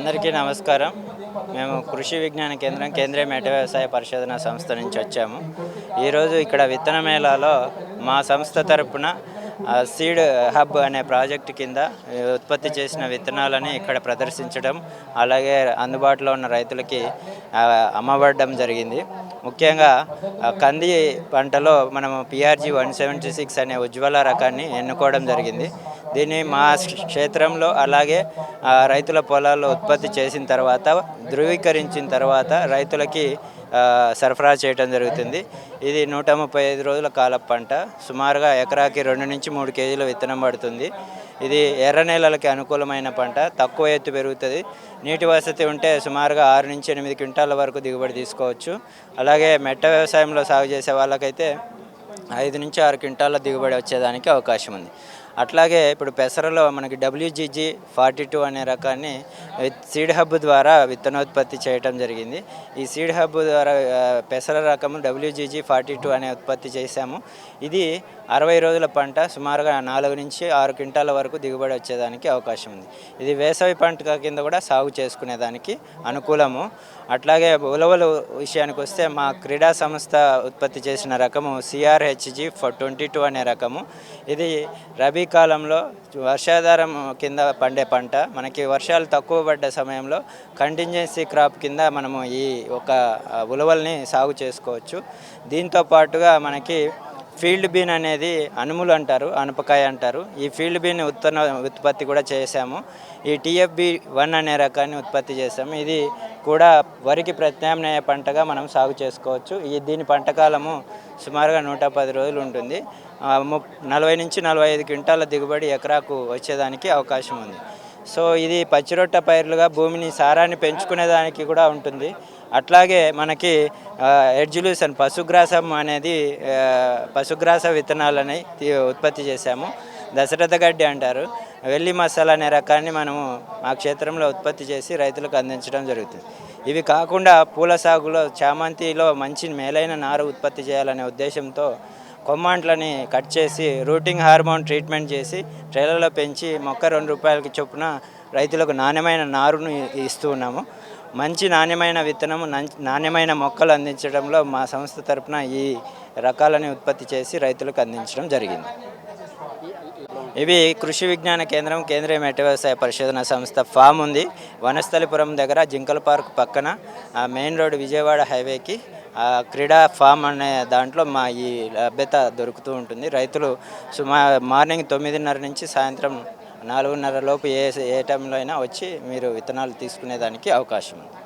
అందరికీ నమస్కారం. మేము కృషి విజ్ఞాన కేంద్రం కేంద్రీయ మేట వ్యవసాయ పరిశోధన సంస్థ నుంచి వచ్చాము. ఈరోజు ఇక్కడ విత్తన మేళాలో మా సంస్థ తరపున సీడ్ హబ్ అనే ప్రాజెక్టు కింద ఉత్పత్తి చేసిన విత్తనాలని ఇక్కడ ప్రదర్శించడం అలాగే అందుబాటులో ఉన్న రైతులకి అమ్మబడడం జరిగింది. ముఖ్యంగా కంది పంటలో మనం పిఆర్జీ వన్ సెవెంటీ సిక్స్ అనే ఉజ్వల రకాన్ని ఎన్నుకోవడం జరిగింది. దీన్ని మా క్షేత్రంలో అలాగే రైతుల పొలాల్లో ఉత్పత్తి చేసిన తర్వాత ధృవీకరించిన తర్వాత రైతులకి సరఫరా చేయడం జరుగుతుంది. ఇది నూట ముప్పై ఐదు రోజుల కాల పంట. సుమారుగా ఎకరాకి రెండు నుంచి మూడు కేజీల విత్తనం పడుతుంది. ఇది ఎర్ర నేలలకి అనుకూలమైన పంట. తక్కువ ఎత్తు పెరుగుతుంది. నీటి వసతి ఉంటే సుమారుగా ఆరు నుంచి ఎనిమిది క్వింటాల వరకు దిగుబడి తీసుకోవచ్చు. అలాగే మెట్ట వ్యవసాయంలో సాగు చేసే వాళ్ళకైతే ఐదు నుంచి ఆరు క్వింటాల దిగుబడి వచ్చేదానికి అవకాశం ఉంది. అట్లాగే ఇప్పుడు పెసరలో మనకి డబ్ల్యూజీజీ ఫార్టీ టూ అనే రకాన్ని సీడ్ హబ్ ద్వారా విత్తనోత్పత్తి చేయటం జరిగింది. ఈ సీడ్ హబ్ ద్వారా పెసర రకము డబ్ల్యూజీజీ ఫార్టీ టూ అనే ఉత్పత్తి చేశాము. ఇది అరవై రోజుల పంట సుమారుగా నాలుగు నుంచి ఆరు క్వింటాల వరకు దిగుబడి వచ్చేదానికి అవకాశం ఉంది. ఇది వేసవి పంట కింద కూడా సాగు చేసుకునేదానికి అనుకూలము. అట్లాగే ఉలవలు విషయానికి వస్తే మా క్రీడా సంస్థ ఉత్పత్తి చేసిన రకము సిఆర్హెచ్జి ట్వంటీ టూ అనే రకము. ఇది రబీ కాలంలో వర్షాధారం కింద పండే పంట మనకి వర్షాలు తక్కువ పడ్డ సమయంలో కంటింజెన్సీ క్రాప్ కింద మనము ఈ ఒక ఉలవల్ని సాగు చేసుకోవచ్చు. దీంతో పాటుగా మనకి ఫీల్డ్ బీన్ అనేది అనుములు అంటారు అనపకాయ అంటారు. ఈ ఫీల్డ్ బీన్ ఉత్పన్న ఉత్పత్తి కూడా చేశాము ఈ టీఎఫ్బి వన్ అనే రకాన్ని ఉత్పత్తి చేశాము ఇది కూడా వరికి ప్రత్యామ్నాయ పంటగా మనం సాగు చేసుకోవచ్చు. ఈ దీని పంట కాలము సుమారుగా నూట పది రోజులు ఉంటుంది. ము- నలభై నుంచి నలభై ఐదు క్వింటాల దిగుబడి ఎకరాకు వచ్చేదానికి అవకాశం ఉంది. సో ఇది పచ్చిరొట్ట పైర్లుగా భూమిని సారాన్ని పెంచుకునేదానికి కూడా ఉంటుంది. అట్లాగే మనకి ఎడ్జుల్యూషన్ పశుగ్రాసం అనేది పశుగ్రాస విత్తనాలని తీ- ఉత్పత్తి చేశాము. దశరథ గడ్డి అంటారు. వెల్లి మసాలా అనే రకాన్ని మనము మా క్షేత్రంలో ఉత్పత్తి చేసి రైతులకు అందించడం జరుగుతుంది. ఇవి కాకుండా పూల సాగులో చామంతిలో మంచి మేలైన నారు ఉత్పత్తి చేయాలనే ఉద్దేశంతో కొమ్మాంట్లని కట్ చేసి రూటింగ్ హార్మోన్ ట్రీట్మెంట్ చేసి ట్రైలర్లో పెంచి మొక్క రెండు రూపాయలకి చొప్పున రైతులకు నాణ్యమైన నారును ఇస్తూ ఉన్నాము. మంచి నాణ్యమైన విత్తనము నం- నాణ్యమైన మొక్కలు అందించడంలో మా సంస్థ తరపున ఈ రకాలని ఉత్పత్తి చేసి రైతులకు అందించడం జరిగింది. ఇవి కృషి విజ్ఞాన కేంద్రం కేంద్రీయ మెట్ట వ్యవసాయ పరిశోధన సంస్థ ఫామ్ ఉంది. వనస్థలిపురం దగ్గర జింకల పార్క్ పక్కన మెయిన్ రోడ్ విజయవాడ హైవేకి క్రీడా ఫామ్ అనే దాంట్లో మా ఈ లభ్యత దొరుకుతూ ఉంటుంది. రైతులు సుమా మార్నింగ్ తొమ్మిదిన్నర నుంచి సాయంత్రం నాలుగున్నర లోపు ఏ ఏ టైంలో అయినా వచ్చి మీరు విత్తనాలు తీసుకునేదానికి అవకాశం ఉంది.